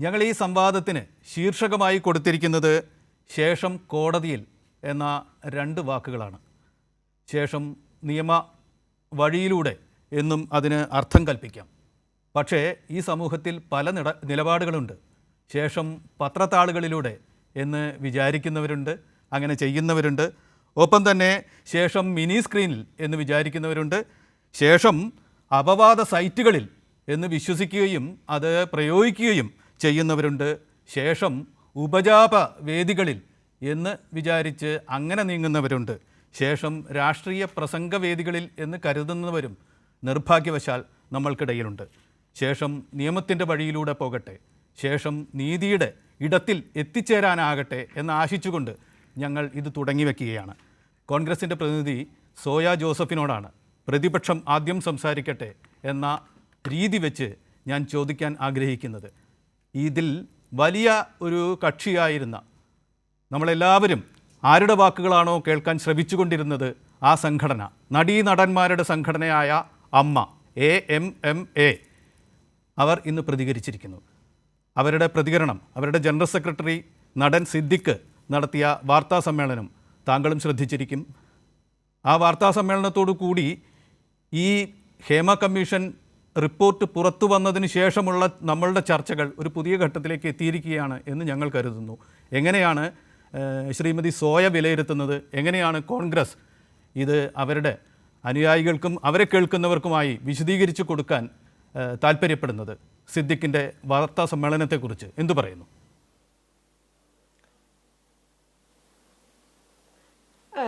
ഞങ്ങൾ ഈ സംവാദത്തിന് ശീർഷകമായി കൊടുത്തിരിക്കുന്നത് ശേഷം കോടതിയിൽ എന്ന രണ്ട് വാക്കുകളാണ്. ശേഷം നിയമ വഴിയിലൂടെ എന്നും അതിന് അർത്ഥം കൽപ്പിക്കാം. പക്ഷേ ഈ സമൂഹത്തിൽ പല നിട നിലപാടുകളുണ്ട്. ശേഷം പത്രത്താളുകളിലൂടെ എന്ന് വിചാരിക്കുന്നവരുണ്ട് അങ്ങനെ ചെയ്യുന്നവരുണ്ട്. ഒപ്പം തന്നെ ശേഷം മിനി സ്ക്രീനിൽ എന്ന് വിചാരിക്കുന്നവരുണ്ട്. ശേഷം അപവാദ സൈറ്റുകളിൽ എന്ന് വിശ്വസിക്കുകയും അത് പ്രയോഗിക്കുകയും ചെയ്യുന്നവരുണ്ട്. ശേഷം ഉപജാപ വേദികളിൽ എന്ന് വിചാരിച്ച് അങ്ങനെ നീങ്ങുന്നവരുണ്ട്. ശേഷം രാഷ്ട്രീയ പ്രസംഗ വേദികളിൽ എന്ന് കരുതുന്നവരും നിർഭാഗ്യവശാൽ നമ്മൾക്കിടയിലുണ്ട്. ശേഷം നിയമത്തിന്റെ വഴിയിലൂടെ പോകട്ടെ. ശേഷം നീതിയുടെ ഇടത്തിൽ എത്തിച്ചേരാനാകട്ടെ എന്ന് ആശിച്ചുകൊണ്ട് ഞങ്ങൾ ഇത് തുടങ്ങി വയ്ക്കുകയാണ് കോൺഗ്രസിന്റെ പ്രതിനിധി സോയ ജോസഫിനോടാണ് പ്രതിപക്ഷം ആദ്യം സംസാരിക്കട്ടെ എന്ന രീതി വെച്ച് ഞാൻ ചോദിക്കാൻ ആഗ്രഹിക്കുന്നത്. ഇതിൽ വലിയ ഒരു കക്ഷിയായിരുന്ന നമ്മളെല്ലാവരും ആരുടെ വാക്കുകളാണോ കേൾക്കാൻ ശ്രമിച്ചുകൊണ്ടിരുന്നത് ആ സംഘടന നടീനടന്മാരുടെ സംഘടനയായ AMMA A M M A അവർ ഇന്ന് പ്രതികരിച്ചിരിക്കുന്നു. അവരുടെ പ്രതികരണം അവരുടെ ജനറൽ സെക്രട്ടറി നടൻ സിദ്ദിഖ് നടത്തിയ വാർത്താ സമ്മേളനം താങ്കളും ശ്രദ്ധിച്ചിരിക്കും. ആ വാർത്താ സമ്മേളനത്തോടു കൂടി ഈ ഹേമ കമ്മീഷൻ റിപ്പോർട്ട് പുറത്തു വന്നതിന് ശേഷമുള്ള നമ്മളുടെ ചർച്ചകൾ ഒരു പുതിയ ഘട്ടത്തിലേക്ക് എത്തിയിരിക്കുകയാണ് എന്ന് ഞങ്ങൾ കരുതുന്നു. എങ്ങനെയാണ് ശ്രീമതി സോയ വിലയിരുത്തുന്നത്? എങ്ങനെയാണ് കോൺഗ്രസ് ഇത് അവരുടെ അനുയായികൾക്കും അവരെ കേൾക്കുന്നവർക്കുമായി വിശദീകരിച്ചു കൊടുക്കാൻ താല്പര്യപ്പെടുന്നത് സിദ്ദിഖിന്റെ വാർത്താ സമ്മേളനത്തെക്കുറിച്ച് എന്തു പറയുന്നു?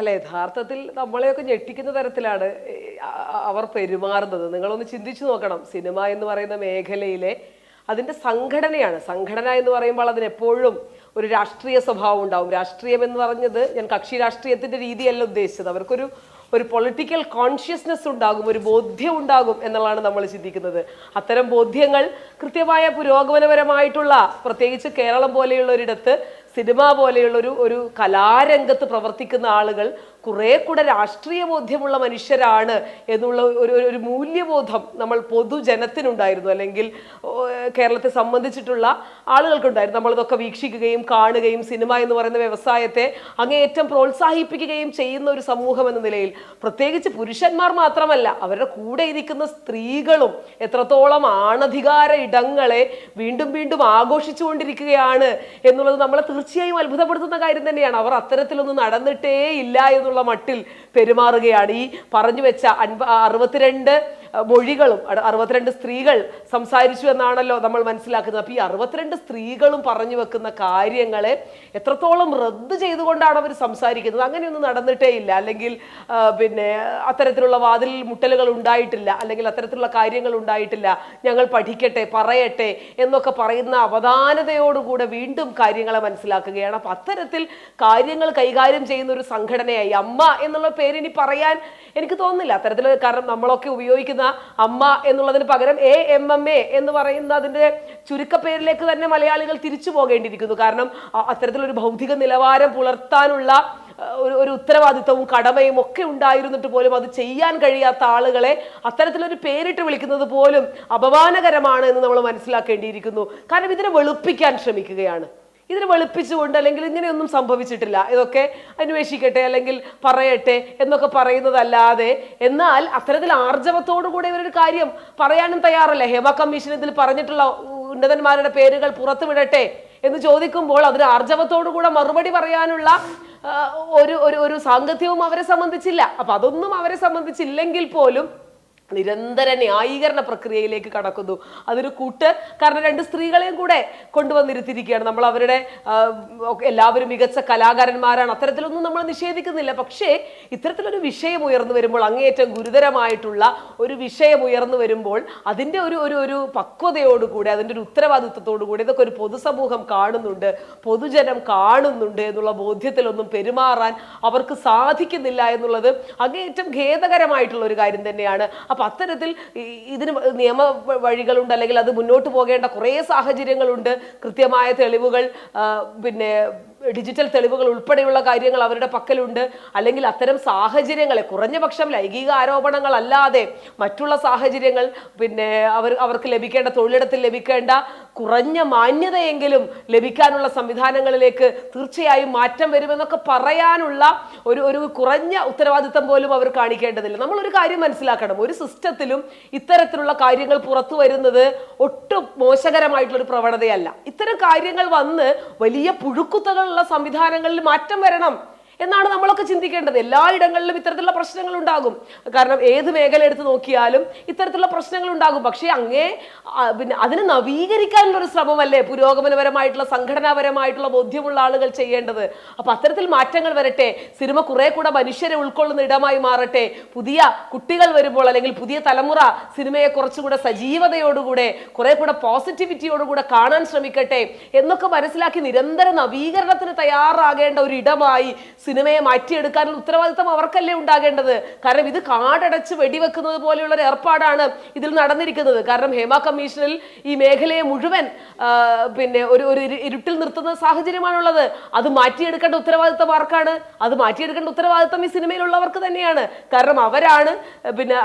അല്ല യഥാർത്ഥത്തിൽ നമ്മളെയൊക്കെ ഞെട്ടിക്കുന്ന തരത്തിലാണ് അവർ പെരുമാറുന്നത്. നിങ്ങളൊന്ന് ചിന്തിച്ചു നോക്കണം. സിനിമ എന്ന് പറയുന്ന മേഖലയിലെ അതിന്റെ സംഘടനയാണ്. സംഘടന എന്ന് പറയുമ്പോൾ അതിന് എപ്പോഴും ഒരു രാഷ്ട്രീയ സ്വഭാവം ഉണ്ടാവും. രാഷ്ട്രീയം എന്ന് പറഞ്ഞത് ഞാൻ കക്ഷി രാഷ്ട്രീയത്തിന്റെ രീതിയല്ല ഉദ്ദേശിച്ചത്. അവർക്കൊരു ഒരു പൊളിറ്റിക്കൽ കോൺഷ്യസ്നെസ് ഉണ്ടാകും ഒരു ബോധ്യം ഉണ്ടാകും എന്നുള്ളതാണ് നമ്മൾ ചിന്തിക്കുന്നത്. അത്തരം ബോധ്യങ്ങൾ കൃത്യമായ പുരോഗമനപരമായിട്ടുള്ള പ്രത്യേകിച്ച് കേരളം പോലെയുള്ള ഒരിടത്ത് സിനിമ പോലെയുള്ള ഒരു കലാരംഗത്ത് പ്രവർത്തിക്കുന്ന ആളുകൾ കുറേ കൂടെ രാഷ്ട്രീയ ബോധ്യമുള്ള മനുഷ്യരാണ് എന്നുള്ള ഒരു ഒരു- ഒരു മൂല്യബോധം നമ്മൾ പൊതുജനത്തിനുണ്ടായിരുന്നു. അല്ലെങ്കിൽ കേരളത്തെ സംബന്ധിച്ചിട്ടുള്ള ആളുകൾക്കുണ്ടായിരുന്നു. നമ്മളിതൊക്കെ വീക്ഷിക്കുകയും കാണുകയും സിനിമ എന്ന് പറയുന്ന വ്യവസായത്തെ അങ്ങേയറ്റം പ്രോത്സാഹിപ്പിക്കുകയും ചെയ്യുന്ന ഒരു സമൂഹം എന്ന നിലയിൽ പ്രത്യേകിച്ച് പുരുഷന്മാർ മാത്രമല്ല അവരുടെ കൂടെ ഇരിക്കുന്ന സ്ത്രീകളും എത്രത്തോളം ആണധികാര ഇടങ്ങളെ വീണ്ടും വീണ്ടും ആഘോഷിച്ചുകൊണ്ടിരിക്കുകയാണ് എന്നുള്ളത് നമ്മളെ തീർച്ചയായും അത്ഭുതപ്പെടുത്തുന്ന കാര്യം തന്നെയാണ്. അവർ അത്തരത്തിലൊന്നും നടന്നിട്ടേ ഇല്ല എന്നുള്ള മട്ടിൽ പെരുമാറുകയാണ്. ഈ പറഞ്ഞു വെച്ച അൻപ അറുപത്തിരണ്ട് മൊഴികളും അറുപത്തിരണ്ട് സ്ത്രീകൾ സംസാരിച്ചു എന്നാണല്ലോ നമ്മൾ മനസ്സിലാക്കുന്നത്. അപ്പോൾ ഈ അറുപത്തിരണ്ട് സ്ത്രീകളും പറഞ്ഞു വെക്കുന്ന കാര്യങ്ങളെ എത്രത്തോളം റദ്ദ് ചെയ്തുകൊണ്ടാണ് അവർ സംസാരിക്കുന്നത്? അങ്ങനെയൊന്നും നടന്നിട്ടേ ഇല്ല. അല്ലെങ്കിൽ പിന്നെ അത്തരത്തിലുള്ള വാതിൽ മുട്ടലുകൾ ഉണ്ടായിട്ടില്ല. അല്ലെങ്കിൽ അത്തരത്തിലുള്ള കാര്യങ്ങൾ ഉണ്ടായിട്ടില്ല. ഞങ്ങൾ പഠിക്കട്ടെ പറയട്ടെ എന്നൊക്കെ പറയുന്ന അവധാനതയോടുകൂടെ വീണ്ടും കാര്യങ്ങളെ മനസ്സിലാക്കുകയാണ്. അപ്പം അത്തരത്തിൽ കാര്യങ്ങൾ കൈകാര്യം ചെയ്യുന്ന ഒരു സംഘടനയായി അമ്മ എന്നുള്ള പേരിനി പറയാൻ എനിക്ക് തോന്നുന്നില്ല. അത്തരത്തിൽ കാരണം നമ്മളൊക്കെ ഉപയോഗിക്കുന്ന അമ്മ എന്നുള്ളതിന് പകരം എ എം എം എ എന്ന് പറയുന്ന അതിന്റെ ചുരുക്കപ്പേരിലേക്ക് തന്നെ മലയാളികൾ തിരിച്ചു പോകേണ്ടിയിരിക്കുന്നു. കാരണം അത്തരത്തിലൊരു ഭൗതിക നിലവാരം പുലർത്താനുള്ള ഒരു ഒരു ഉത്തരവാദിത്വവും കടമയും ഒക്കെ ഉണ്ടായിരുന്നിട്ട് പോലും അത് ചെയ്യാൻ കഴിയാത്ത ആളുകളെ അത്തരത്തിലൊരു പേരിട്ട് വിളിക്കുന്നത് പോലും അപമാനകരമാണ് എന്ന് നമ്മൾ മനസ്സിലാക്കേണ്ടിയിരിക്കുന്നു. കാരണം ഇതിനെ വെളുപ്പിക്കാൻ ശ്രമിക്കുകയാണ്. ഇതിനെ വെളുപ്പിച്ചുകൊണ്ട് അല്ലെങ്കിൽ ഇങ്ങനെയൊന്നും സംഭവിച്ചിട്ടില്ല. ഇതൊക്കെ അന്വേഷിക്കട്ടെ അല്ലെങ്കിൽ പറയട്ടെ എന്നൊക്കെ പറയുന്നതല്ലാതെ എന്നാൽ അത്തരത്തിൽ ആർജവത്തോടു കൂടെ ഇവരൊരു കാര്യം പറയാനും തയ്യാറല്ല? ഹേമ കമ്മീഷൻ ഇതിൽ പറഞ്ഞിട്ടുള്ള ഉന്നതന്മാരുടെ പേരുകൾ പുറത്തുവിടട്ടെ എന്ന് ചോദിക്കുമ്പോൾ അതിന് ആർജവത്തോടു കൂടെ മറുപടി പറയാനുള്ള ഒരു ഒരു സാങ്കത്യവും അവരെ സംബന്ധിച്ചില്ല. അപ്പൊ അതൊന്നും അവരെ സംബന്ധിച്ചില്ലെങ്കിൽ പോലും നിരന്തര ന്യായീകരണ പ്രക്രിയയിലേക്ക് കടക്കുന്നു. അതൊരു കൂട്ട് കാരണം രണ്ട് സ്ത്രീകളെയും കൂടെ കൊണ്ടുവന്നിരുത്തിയിരിക്കുകയാണ്. നമ്മൾ അവരുടെ എല്ലാവരും മികച്ച കലാകാരന്മാരാണ്. അത്തരത്തിലൊന്നും നമ്മൾ നിഷേധിക്കുന്നില്ല. പക്ഷേ ഇത്തരത്തിലൊരു വിഷയം ഉയർന്നു വരുമ്പോൾ അങ്ങേയറ്റം ഗുരുതരമായിട്ടുള്ള ഒരു വിഷയം ഉയർന്നു വരുമ്പോൾ അതിന്റെ ഒരു ഒരു ഒരു പക്വതയോടുകൂടി അതിന്റെ ഒരു ഉത്തരവാദിത്വത്തോടു കൂടി ഇതൊക്കെ ഒരു പൊതുസമൂഹം കാണുന്നുണ്ട്. പൊതുജനം കാണുന്നുണ്ട് എന്നുള്ള ബോധ്യത്തിലൊന്നും പെരുമാറാൻ അവർക്ക് സാധിക്കുന്നില്ല എന്നുള്ളത് അങ്ങേയറ്റം ഖേദകരമായിട്ടുള്ള ഒരു കാര്യം തന്നെയാണ്. അപ്പൊ അത്തരത്തിൽ ഇതിന് നിയമ വഴികളുണ്ട് അല്ലെങ്കിൽ അത് മുന്നോട്ട് പോകേണ്ട കുറേ സാഹചര്യങ്ങളുണ്ട്. കൃത്യമായ തെളിവുകൾ പിന്നെ ഡിജിറ്റൽ തെളിവുകൾ ഉൾപ്പെടെയുള്ള കാര്യങ്ങൾ അവരുടെ പക്കലുണ്ട്. അല്ലെങ്കിൽ അത്തരം സാഹചര്യങ്ങളെ കുറഞ്ഞ പക്ഷം ലൈംഗിക ആരോപണങ്ങൾ അല്ലാതെ മറ്റുള്ള സാഹചര്യങ്ങൾ പിന്നെ അവർ അവർക്ക് ലഭിക്കേണ്ട തൊഴിലിടത്തിൽ ലഭിക്കേണ്ട കുറഞ്ഞ മാന്യതയെങ്കിലും ലഭിക്കാനുള്ള സംവിധാനങ്ങളിലേക്ക് തീർച്ചയായും മാറ്റം വരുമെന്നൊക്കെ പറയാനുള്ള ഒരു ഒരു കുറഞ്ഞ ഉത്തരവാദിത്തം പോലും അവർ കാണിക്കേണ്ടതില്ല. നമ്മളൊരു കാര്യം മനസ്സിലാക്കണം. ഒരു സിസ്റ്റത്തിലും ഇത്തരത്തിലുള്ള കാര്യങ്ങൾ പുറത്തു വരുന്നത് ഒട്ടും മോശകരമായിട്ടുള്ള ഒരു പ്രവണതയല്ല. ഇത്തരം കാര്യങ്ങൾ വന്ന് വലിയ പുഴുക്കുത്തകളുള്ള സംവിധാനങ്ങളിൽ മാറ്റം വരണം. എന്നാണ് നമ്മളൊക്കെ ചിന്തിക്കേണ്ടത്. എല്ലായിടങ്ങളിലും ഇത്തരത്തിലുള്ള പ്രശ്നങ്ങൾ ഉണ്ടാകും. കാരണം ഏത് മേഖല എടുത്ത് നോക്കിയാലും ഇത്തരത്തിലുള്ള പ്രശ്നങ്ങൾ ഉണ്ടാകും. പക്ഷേ അങ്ങേ പിന്നെ അതിനെ നവീകരിക്കാനുള്ള ഒരു ശ്രമമല്ലേ? പുരോഗമനപരമായിട്ടുള്ള സംഘടനാപരമായിട്ടുള്ള ബോധ്യമുള്ള ആളുകൾ ചെയ്യേണ്ടത്. അപ്പൊ അത്തരത്തിൽ മാറ്റങ്ങൾ വരട്ടെ. സിനിമ കുറെ കൂടെ മനുഷ്യരെ ഉൾക്കൊള്ളുന്ന ഇടമായി മാറട്ടെ. പുതിയ കുട്ടികൾ വരുമ്പോൾ അല്ലെങ്കിൽ പുതിയ തലമുറ സിനിമയെ കുറച്ചുകൂടെ സജീവതയോടുകൂടെ കുറെ കൂടെ പോസിറ്റിവിറ്റിയോടുകൂടെ കാണാൻ ശ്രമിക്കട്ടെ എന്നൊക്കെ മനസ്സിലാക്കി നിരന്തര നവീകരണത്തിന് തയ്യാറാകേണ്ട ഒരു ഇടമായി സിനിമയെ മാറ്റിയെടുക്കാനുള്ള ഉത്തരവാദിത്തം അവർക്കല്ലേ ഉണ്ടാകേണ്ടത്? കാരണം ഇത് കാടടച്ച് വെടിവെക്കുന്നത് പോലെയുള്ള ഒരു ഏർപ്പാടാണ് ഇതിൽ നടന്നിരിക്കുന്നത്. കാരണം ഹേമ കമ്മീഷനിൽ ഈ മേഖലയെ മുഴുവൻ പിന്നെ ഒരു ഒരു ഇരു- ഇരുട്ടിൽ നിർത്തുന്ന സാഹചര്യമാണുള്ളത്. അത് മാറ്റിയെടുക്കേണ്ട ഉത്തരവാദിത്തം ആർക്കാണ്? അത് മാറ്റിയെടുക്കേണ്ട ഉത്തരവാദിത്തം ഈ സിനിമയിലുള്ളവർക്ക് തന്നെയാണ്. കാരണം അവരാണ് പിന്നെ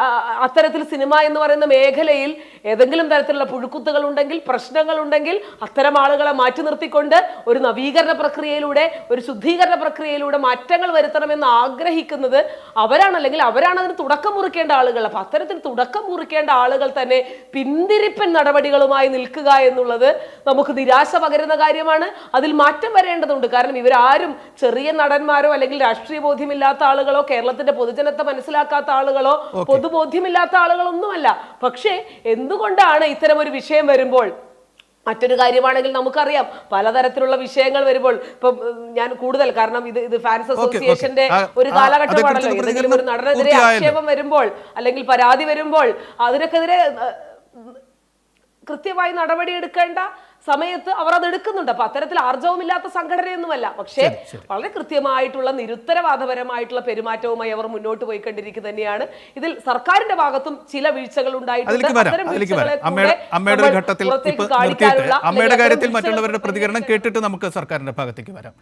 അത്തരത്തിൽ സിനിമ എന്ന് പറയുന്ന മേഖലയിൽ ഏതെങ്കിലും തരത്തിലുള്ള പുഴുക്കുത്തുകൾ ഉണ്ടെങ്കിൽ പ്രശ്നങ്ങൾ ഉണ്ടെങ്കിൽ അത്തരം ആളുകളെ മാറ്റി നിർത്തിക്കൊണ്ട് ഒരു നവീകരണ പ്രക്രിയയിലൂടെ ഒരു ശുദ്ധീകരണ പ്രക്രിയയിലൂടെ മാറ്റങ്ങൾ വരുത്തണമെന്ന് ആഗ്രഹിക്കുന്നത് അവരാണ്. അല്ലെങ്കിൽ അവരാണ് അതിന് തുടക്കം മുറിക്കേണ്ട ആളുകൾ. അപ്പൊ അത്തരത്തിൽ തുടക്കം മുറിക്കേണ്ട ആളുകൾ തന്നെ പിന്തിരിപ്പൻ നടപടികളുമായി നിൽക്കുക എന്നുള്ളത് നമുക്ക് നിരാശ പകരുന്ന കാര്യമാണ്. അതിൽ മാറ്റം വരേണ്ടതുണ്ട്. കാരണം ഇവരാരും ചെറിയ നടന്മാരോ അല്ലെങ്കിൽ രാഷ്ട്രീയ ബോധ്യമില്ലാത്ത ആളുകളോ കേരളത്തിന്റെ പൊതുജനത്തെ മനസ്സിലാക്കാത്ത ആളുകളോ പൊതുബോധ്യമില്ലാത്ത ആളുകളൊന്നുമല്ല. പക്ഷേ എന്തുകൊണ്ടാണ് ഇത്തരം ഒരു വിഷയം വരുമ്പോൾ മറ്റൊരു കാര്യമാണെങ്കിൽ നമുക്കറിയാം. പലതരത്തിലുള്ള വിഷയങ്ങൾ വരുമ്പോൾ ഇപ്പം ഞാൻ കൂടുതൽ കാരണം ഇത് ഇത് ഫാൻസ് അസോസിയേഷന്റെ ഒരു കാലഘട്ടമാണല്ലോ. ഏതെങ്കിലും ഒരു നടനെതിരെ ആക്ഷേപം വരുമ്പോൾ അല്ലെങ്കിൽ പരാതി വരുമ്പോൾ അതിനൊക്കെതിരെ കൃത്യമായി നടപടി എടുക്കേണ്ട സമയത്ത് അവർ അത് എടുക്കുന്നുണ്ട്. അപ്പൊ അത്തരത്തിൽ ആർജവുമില്ലാത്ത സംഘടനയൊന്നുമല്ല. പക്ഷേ. വളരെ കൃത്യമായിട്ടുള്ള നിരുത്തരവാദപരമായിട്ടുള്ള പെരുമാറ്റവുമായി അവർ മുന്നോട്ട് പോയിക്കൊണ്ടിരിക്കുക തന്നെയാണ്. ഇതിൽ സർക്കാരിന്റെ ഭാഗത്തും ചില വീഴ്ചകൾ ഉണ്ടായിട്ടുണ്ട്. ഘട്ടത്തിൽ അമ്മയുടെ കാര്യത്തിൽ മറ്റുള്ളവരുടെ പ്രതികരണം കേട്ടിട്ട് നമുക്ക് സർക്കാരിന്റെ ഭാഗത്തേക്ക് വരാം.